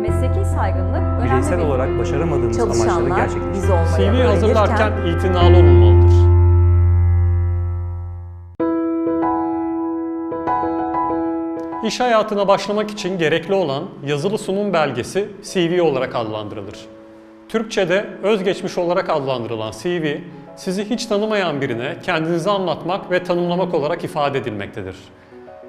Mesleki saygınlık önemli Bireysel bir olarak başaramadığımız amaçları çalışanlar gerçekleştirmek. olmaya CV öğrenirken hazırlarken itinalı olunmalıdır. İş hayatına başlamak için gerekli olan yazılı sunum belgesi CV olarak adlandırılır. Türkçe'de özgeçmiş olarak adlandırılan CV, sizi hiç tanımayan birine kendinizi anlatmak ve tanımlamak olarak ifade edilmektedir.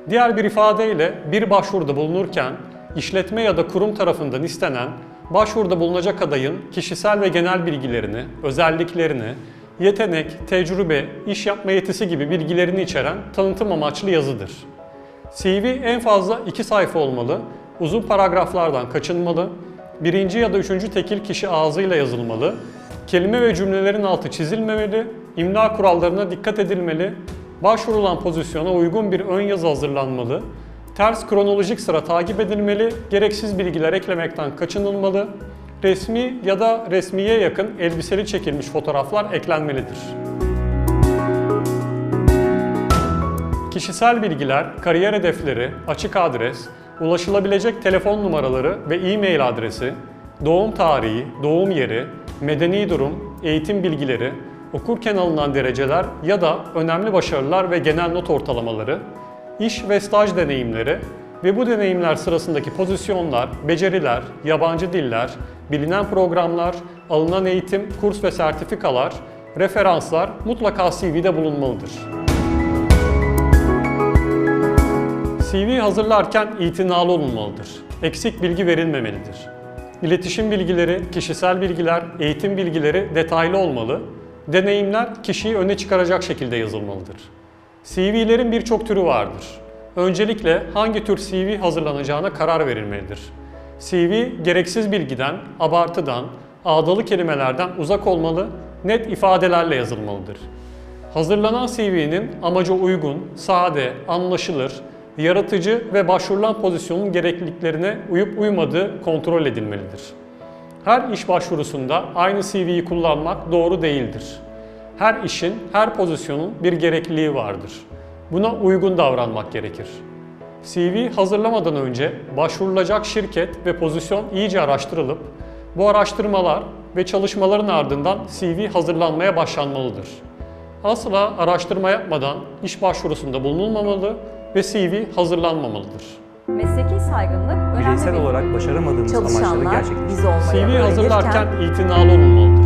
Diğer bir ifadeyle bir başvuruda bulunurken işletme ya da kurum tarafından istenen başvuruda bulunacak adayın kişisel ve genel bilgilerini, özelliklerini, yetenek, tecrübe, iş yapma yetisi gibi bilgilerini içeren tanıtım amaçlı yazıdır. CV en fazla iki sayfa olmalı, uzun paragraflardan kaçınmalı, birinci ya da üçüncü tekil kişi ağzıyla yazılmalı, kelime ve cümlelerin altı çizilmemeli, imla kurallarına dikkat edilmeli, başvurulan pozisyona uygun bir ön yazı hazırlanmalı, ters kronolojik sıra takip edilmeli, gereksiz bilgiler eklemekten kaçınılmalı, resmi ya da resmiye yakın elbiseli çekilmiş fotoğraflar eklenmelidir. Kişisel bilgiler, kariyer hedefleri, açık adres, ulaşılabilecek telefon numaraları ve e-mail adresi, doğum tarihi, doğum yeri, medeni durum, eğitim bilgileri, okurken alınan dereceler ya da önemli başarılar ve genel not ortalamaları, iş ve staj deneyimleri ve bu deneyimler sırasındaki pozisyonlar, beceriler, yabancı diller, bilinen programlar, alınan eğitim, kurs ve sertifikalar, referanslar mutlaka CV'de bulunmalıdır. CV hazırlarken itinalı olunmalıdır. Eksik bilgi verilmemelidir. İletişim bilgileri, kişisel bilgiler, eğitim bilgileri detaylı olmalı. Deneyimler kişiyi öne çıkaracak şekilde yazılmalıdır. CV'lerin birçok türü vardır. Öncelikle hangi tür CV hazırlanacağına karar verilmelidir. CV gereksiz bilgiden, abartıdan, ağdalı kelimelerden uzak olmalı, net ifadelerle yazılmalıdır. Hazırlanan CV'nin amaca uygun, sade, anlaşılır, yaratıcı ve başvurulan pozisyonun gerekliliklerine uyup uymadığı kontrol edilmelidir. Her iş başvurusunda aynı CV'yi kullanmak doğru değildir. Her işin, her pozisyonun bir gerekliliği vardır. Buna uygun davranmak gerekir. CV hazırlamadan önce başvurulacak şirket ve pozisyon iyice araştırılıp bu araştırmalar ve çalışmaların ardından CV hazırlanmaya başlanmalıdır. Asla araştırma yapmadan iş başvurusunda bulunulmamalı ve CV hazırlanmamalıdır. mesleki saygınlık önemli Bireysel bir olarak başaramadığımız amaçları gerçekleştirmek. CV hazırlarken itinalı olunmalıdır.